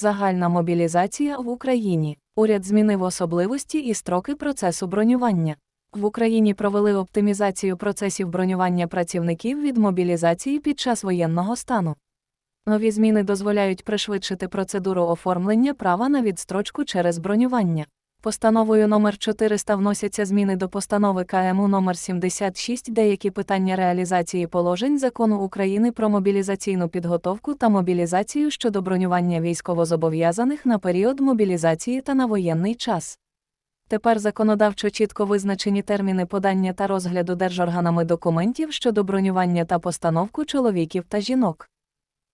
Загальна мобілізація в Україні. Уряд змінив особливості і строки процесу бронювання. В Україні провели оптимізацію процесів бронювання працівників від мобілізації під час воєнного стану. Нові зміни дозволяють пришвидшити процедуру оформлення права на відстрочку через бронювання. Постановою номер 400 вносяться зміни до постанови КМУ номер 76 деякі питання реалізації положень закону України про мобілізаційну підготовку та мобілізацію щодо бронювання військовозобов'язаних на період мобілізації та на воєнний час. Тепер законодавчо чітко визначені терміни подання та розгляду держорганами документів щодо бронювання та постановку чоловіків та жінок.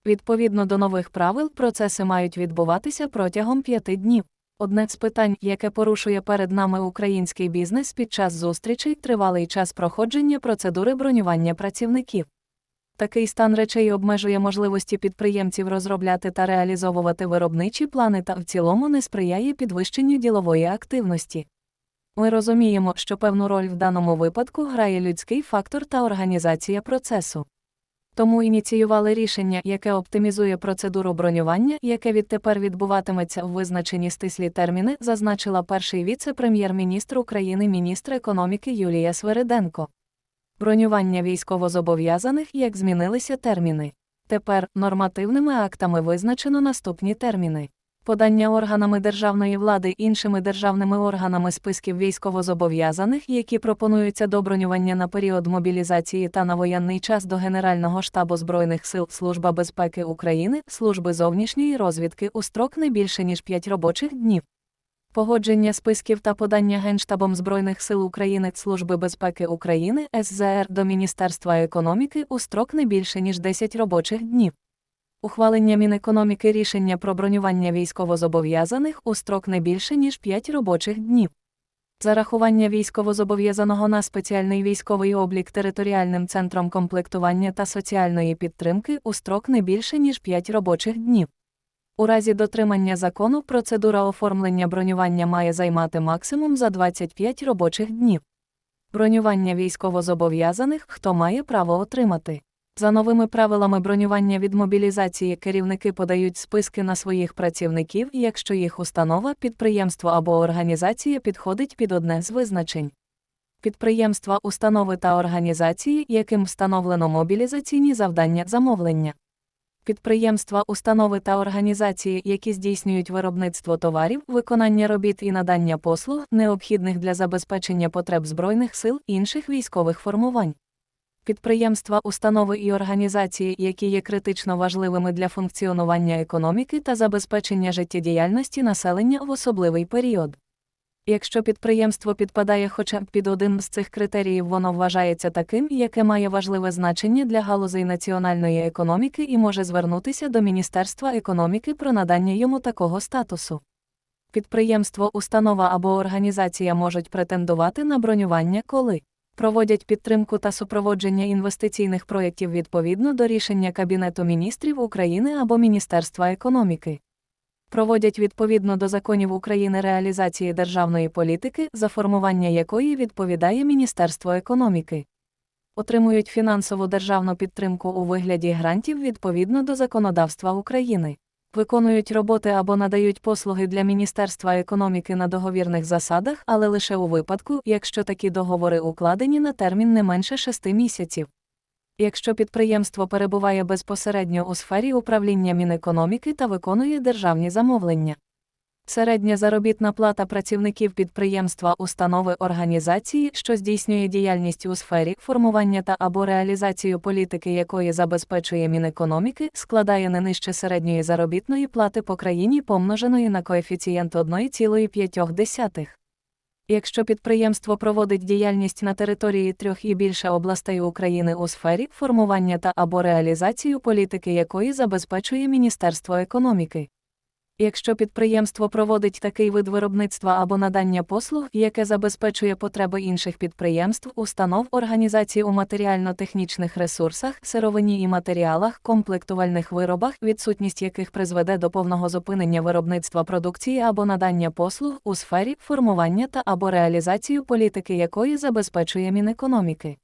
Відповідно до нових правил, процеси мають відбуватися протягом п'яти днів. Одне з питань, яке порушує перед нами український бізнес під час зустрічей, тривалий час проходження процедури бронювання працівників. Такий стан речей обмежує можливості підприємців розробляти та реалізовувати виробничі плани та в цілому не сприяє підвищенню ділової активності. Ми розуміємо, що певну роль в даному випадку грає людський фактор та організація процесу. Тому ініціювали рішення, яке оптимізує процедуру бронювання, яке відтепер відбуватиметься в визначені стислі терміни, зазначила перший віце-прем'єр-міністр України, міністр економіки Юлія Свериденко. Бронювання військовозобов'язаних, як змінилися терміни. Тепер нормативними актами визначено наступні терміни. Подання органами державної влади іншими державними органами списків військовозобов'язаних, які пропонуються до бронювання на період мобілізації та на воєнний час до Генерального штабу Збройних сил Служба безпеки України, Служби зовнішньої розвідки у строк не більше ніж 5 робочих днів. Погодження списків та подання Генштабом Збройних сил України Служби безпеки України СЗР до Міністерства економіки у строк не більше ніж 10 робочих днів. Ухвалення Мінекономіки рішення про бронювання військовозобов'язаних у строк не більше ніж 5 робочих днів. Зарахування військовозобов'язаного на спеціальний військовий облік територіальним центром комплектування та соціальної підтримки у строк не більше ніж 5 робочих днів. У разі дотримання закону процедура оформлення бронювання має займати максимум за 25 робочих днів. Бронювання військовозобов'язаних хто має право отримати. За новими правилами бронювання від мобілізації керівники подають списки на своїх працівників, якщо їх установа, підприємство або організація підходить під одне з визначень. Підприємства, установи та організації, яким встановлено мобілізаційні завдання замовлення. Підприємства, установи та організації, які здійснюють виробництво товарів, виконання робіт і надання послуг, необхідних для забезпечення потреб Збройних сил інших військових формувань. Підприємства, установи і організації, які є критично важливими для функціонування економіки та забезпечення життєдіяльності населення в особливий період. Якщо підприємство підпадає хоча б під один з цих критеріїв, воно вважається таким, яке має важливе значення для галузей національної економіки і може звернутися до Міністерства економіки про надання йому такого статусу. Підприємство, установа або організація можуть претендувати на бронювання, коли проводять підтримку та супроводження інвестиційних проєктів відповідно до рішення Кабінету міністрів України або Міністерства економіки. Проводять відповідно до законів України реалізації державної політики, за формування якої відповідає Міністерство економіки. Отримують фінансову державну підтримку у вигляді грантів відповідно до законодавства України виконують роботи або надають послуги для Міністерства економіки на договірних засадах, але лише у випадку, якщо такі договори укладені на термін не менше 6 місяців. Якщо підприємство перебуває безпосередньо у сфері управління Мінекономіки та виконує державні замовлення. Середня заробітна плата працівників підприємства установи організації, що здійснює діяльність у сфері формування та або реалізацію політики, якої забезпечує Мінекономіки, складає не нижче середньої заробітної плати по країні, помноженої на коефіцієнт 1,5. Якщо підприємство проводить діяльність на території трьох і більше областей України у сфері формування та або реалізацію політики, якої забезпечує Міністерство економіки. Якщо підприємство проводить такий вид виробництва або надання послуг, яке забезпечує потреби інших підприємств, установ організацій у матеріально-технічних ресурсах, сировині і матеріалах, комплектувальних виробах, відсутність яких призведе до повного зупинення виробництва продукції або надання послуг у сфері формування та або реалізацію політики якої забезпечує Мінекономіки.